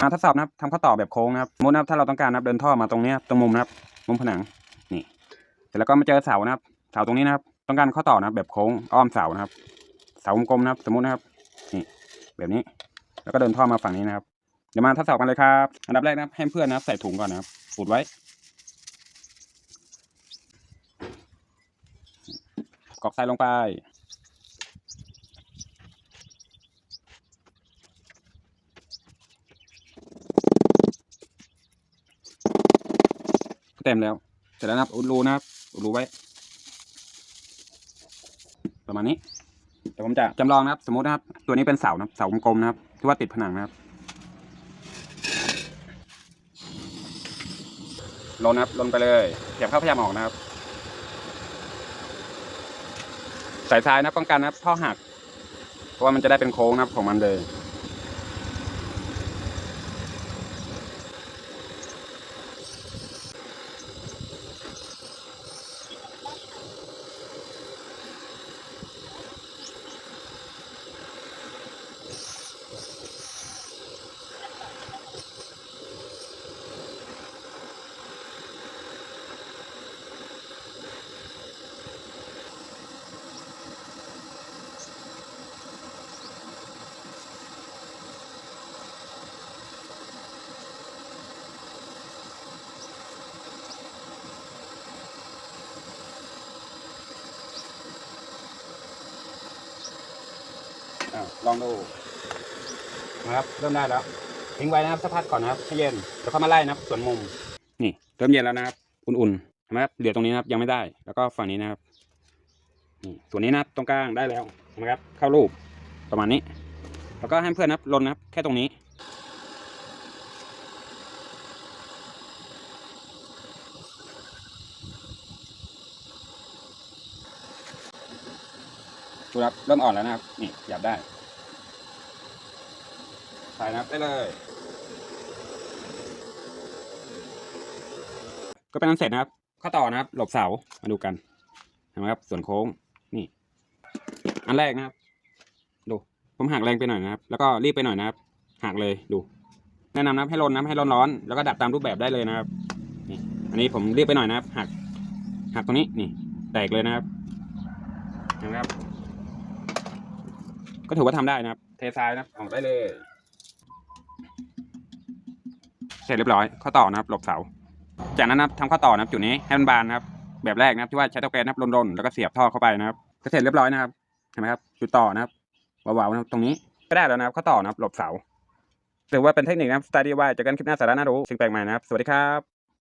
อ่าทดสอบนะครับทำข้อต่อแบบโค้งนะครับสมมตินะครับถ้าเราต้องการนะครับเดินท่อมาตรงนี้ตรงมุมนะครับมุมผนังนี่เสร็จแล้วก็มาเจอเสานะครับเสาตรงนี้นะครับ ต้องการข้อต่อนะครับ แบบโค้งอ้อมเสานะครับ เสากลมๆนะครับ สมมุตินะครับนี่แบบนี้ แล้วก็เดินท่อมาฝั่งนี้นะครับเดี๋ยวมาทดสอบกันเลยครับอันดับแรกนะครับให้เพื่อนนะครับ ใส่ถุงก่อนนะครับอุดไว้กรอกทรายลงไป เต็มแล้ว เสร็จแล้วนะครับอุดรูนะครับอุดรูไว้ ประมาณนี้เดี๋ยวผมจะจำลองนะครับ สมมตินะครับ ตัวนี้เป็นเสานะครับเสากลมๆนะครับที่ว่าติดผนังนะครับลนนะครับลนไปเลยพยายามเข้าพยายามออกนะครับ สายทรายนะป้องกันนะครับท่อหัก เพราะว่ามันจะได้เป็นโค้งนะครับของมันเลย อะลองดูนะครับ เริ่มได้แล้วทิ้งไว้นะครับสักพักก่อนนะครับให้เย็นแล้วเข้ามาไล่นะครับ ส่วนมุม นี่เริ่มเย็นแล้วนะครับ อุ่นๆเห็นไหมครับเหลือตรงนี้นะครับ ยังไม่ได้ แล้วก็ฝั่งนี้นะครับนี่ส่วนนี้นะครับตรงกลางได้แล้วเห็นไหมครับ เข้ารูปประมาณนี้ แล้วก็ให้เพื่อนนะครับลนนะครับ แค่ตรงนี้ ดูครับเริ่มอ่อนแล้วนะครับ นี่หยับได้ใส่นะครับได้เลย ก็เป็นอันเสร็จนะครับข้อต่อนะครับ หลบเสา มาดูกันเห็นไหมครับ ส่วนโค้ง นี่ อันแรกนะครับ ดู ผมหักแรงไปหน่อยนะครับ แล้วก็รีบไปหน่อยนะครับ หักเลย ดู แนะนำนะครับให้ร้อนนะให้ร้อนร้อน แล้วก็ดัดตามรูปแบบได้เลยนะครับ นี่ อันนี้ผมรีบไปหน่อยนะครับ หัก หักตรงนี้ นี่ แตกเลยนะครับเห็นไหมครับ ก็ถือว่าทำได้นะครับ เททรายนะครับออกได้เลย เสร็จเรียบร้อย ข้อต่อนะครับ หลบเสา จากนั้นนะครับทำข้อต่อนะครับจุดนี้ให้มันบานนะครับ แบบแรกนะครับที่ว่าใช้เตาแก๊สนะครับรนๆแล้วก็เสียบท่อเข้าไปนะครับก็เสร็จเรียบร้อยนะครับเห็นไหมครับจุดต่อนะครับเบาๆนะครับตรงนี้ก็ได้แล้วนะครับข้อต่อนะครับหลบเสาถือว่าเป็นเทคนิคนะครับสไตล์ดีว่าเจอกันคลิปหน้าสาระน่ารู้สิ่งแปลกใหม่นะครับ สวัสดีครับ